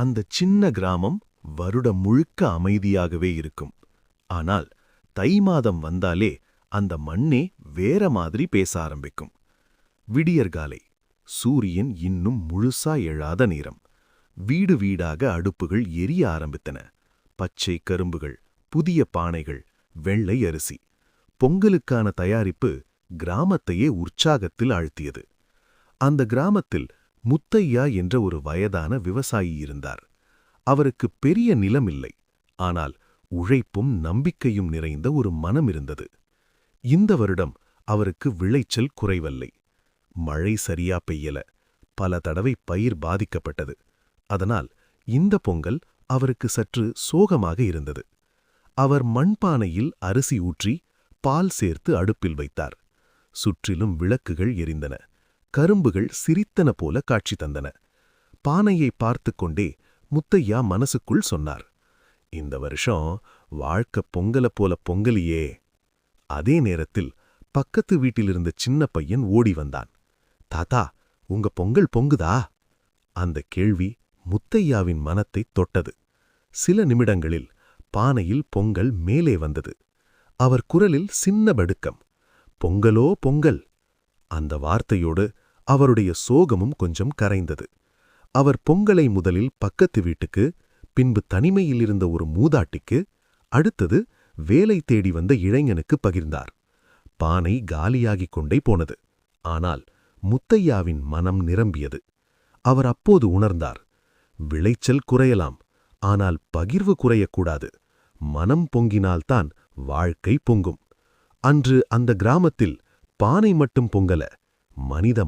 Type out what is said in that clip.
அந்த சின்ன கிராமம் வருடம் முழுக்க அமைதியாகவே இருக்கும். ஆனால் தை மாதம் வந்தாலே அந்த மண்ணே வேற மாதிரி பேச ஆரம்பிக்கும். விடியற்காலை சூரியன் இன்னும் முழுசா எழாத நேரம். வீடு வீடாக அடுப்புகள் எரிய ஆரம்பித்தன. பச்சை கரும்புகள் புதிய பானைகள் வெள்ளை அரிசி. பொங்கலுக்கான தயாரிப்பு கிராமத்தையே உற்சாகத்தில் ஆழ்த்தியது. அந்த கிராமத்தில் முத்தையா என்ற ஒரு வயதான விவசாயி இருந்தார். அவருக்கு பெரிய நிலம் இல்லை ஆனால் உழைப்பும் நம்பிக்கையும் நிறைந்த ஒரு மனம் இருந்தது. இந்த வருடம் அவருக்கு விளைச்சல் குறைவல்லை. மழை சரியா பெய்யல பல தடவை பயிர் பாதிக்கப்பட்டது. அதனால் இந்த பொங்கல் அவருக்கு சற்று சோகமாக இருந்தது. அவர் மண்பானையில் அரிசி ஊற்றி பால் சேர்த்து அடுப்பில் வைத்தார். சுற்றிலும் விளக்குகள் எரிந்தன. கரும்புகள் சிரித்தன போல காட்சி தந்தன. பானையை பார்த்து கொண்டே முத்தையா மனசுக்குள் சொன்னார் இந்த வருஷம் வாழ்க்கை பொங்கல போல பொங்கலியே. அதே நேரத்தில் பக்கத்து வீட்டிலிருந்த சின்ன பையன் ஓடி வந்தான் தாத்தா உங்க பொங்கல் பொங்குதா? அந்த கேள்வி முத்தையாவின் மனத்தை தொட்டது. சில நிமிடங்களில் பானையில் பொங்கல் மேலே வந்தது. அவர் குரலில் சின்ன படுக்கம் பொங்கலோ பொங்கல் அந்த வார்த்தையோடு அவருடைய சோகமும் கொஞ்சம் கரைந்தது. அவர் பொங்கலை முதலில் பக்கத்து வீட்டுக்கு பின்பு தனிமையில் இருந்த ஒரு மூதாட்டிக்கு அடுத்தது வேலை தேடி வந்த இளைஞனுக்கு பகிர்ந்தார். பானை காலியாகிக் கொண்டே போனது. ஆனால் முத்தையாவின் மனம் நிரம்பியது. அவர் அப்போது உணர்ந்தார் விளைச்சல் குறையலாம் ஆனால் பகிர்வு குறையக்கூடாது. மனம் பொங்கினால்தான் வாழ்க்கை பொங்கும். அன்று அந்த கிராமத்தில் பானை மட்டும் பொங்கல மனித